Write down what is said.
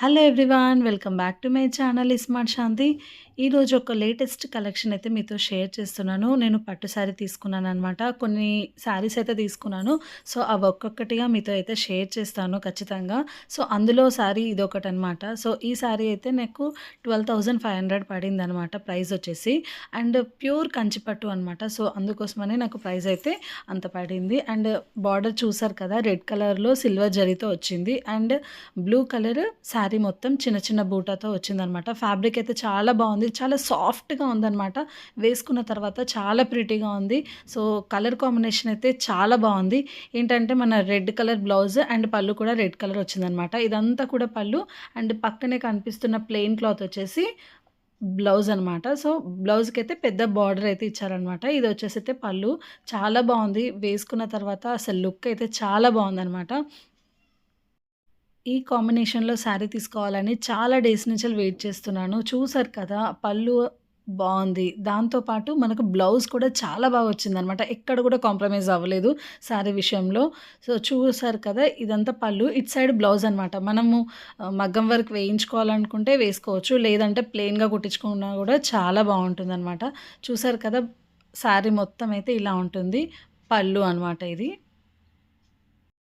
Hello everyone welcome back to my channel iSmart Shanti ఈరోజు ఒక latest collection అయితే మీతో షేర్ చేస్తున్నాను. నేను పట్టు శారీ తీసుకున్నాను అనమాట కొన్ని శారీస్ అయితే తీసుకున్నాను. సో అవి ఒక్కొక్కటిగా మీతో అయితే షేర్ చేస్తాను ఖచ్చితంగా. సో అందులో శారీ ఇదొకటి అనమాట సో ఈ శారీ అయితే నాకు ట్వెల్వ్ థౌజండ్ ఫైవ్ హండ్రెడ్ పడింది అనమాట ప్రైస్ వచ్చేసి. అండ్ ప్యూర్ కంచిపట్టు అనమాట సో అందుకోసమనే నాకు ప్రైస్ అయితే అంత పడింది. అండ్ బార్డర్ చూసారు కదా రెడ్ కలర్లో సిల్వర్ జరీతో వచ్చింది. అండ్ బ్లూ కలర్ శారీ మొత్తం చిన్న చిన్న బూటాతో వచ్చిందనమాట. ఫ్యాబ్రిక్ అయితే చాలా బాగుంది. చాలా సాఫ్ట్గా ఉందన్నమాట వేసుకున్న తర్వాత చాలా ప్రిటీగా ఉంది. సో కలర్ కాంబినేషన్ అయితే చాలా బాగుంది. ఏంటంటే మన రెడ్ కలర్ బ్లౌజ్ అండ్ పళ్ళు కూడా రెడ్ కలర్ వచ్చిందనమాట. ఇదంతా కూడా పళ్ళు అండ్ పక్కనే కనిపిస్తున్న ప్లెయిన్ క్లాత్ వచ్చేసి బ్లౌజ్ అనమాట. సో బ్లౌజ్కి అయితే పెద్ద బార్డర్ అయితే ఇచ్చారనమాట. ఇది వచ్చేసి అయితే పళ్ళు. చాలా బాగుంది. వేసుకున్న తర్వాత అసలు లుక్ అయితే చాలా బాగుందనమాట. ఈ కాంబినేషన్‌లో శారీ తీసుకోవాలని చాలా డేస్ నుంచి వెయిట్ చేస్తున్నాను. చూసారు కదా! పళ్ళు బాగుంది దాంతో పాటు మనకు బ్లౌజ్ కూడా చాలా బాగా వచ్చిందనమాట. ఎక్కడ కూడా కాంప్రమైజ్ అవ్వలేదు శారీ విషయంలో. సో, చూసారు కదా! ఇదంతా పళ్ళు. ఇట్ సైడ్ బ్లౌజ్ అనమాట. మనము మగ్గం వర్క్ వేయించుకోవాలనుకుంటే వేసుకోవచ్చు. లేదంటే ప్లెయిన్‌గా కుట్టించుకున్నా కూడా చాలా బాగుంటుందనమాట చూసారు కదా! శారీ మొత్తం అయితే ఇలా ఉంటుంది. పళ్ళు అనమాట ఇది.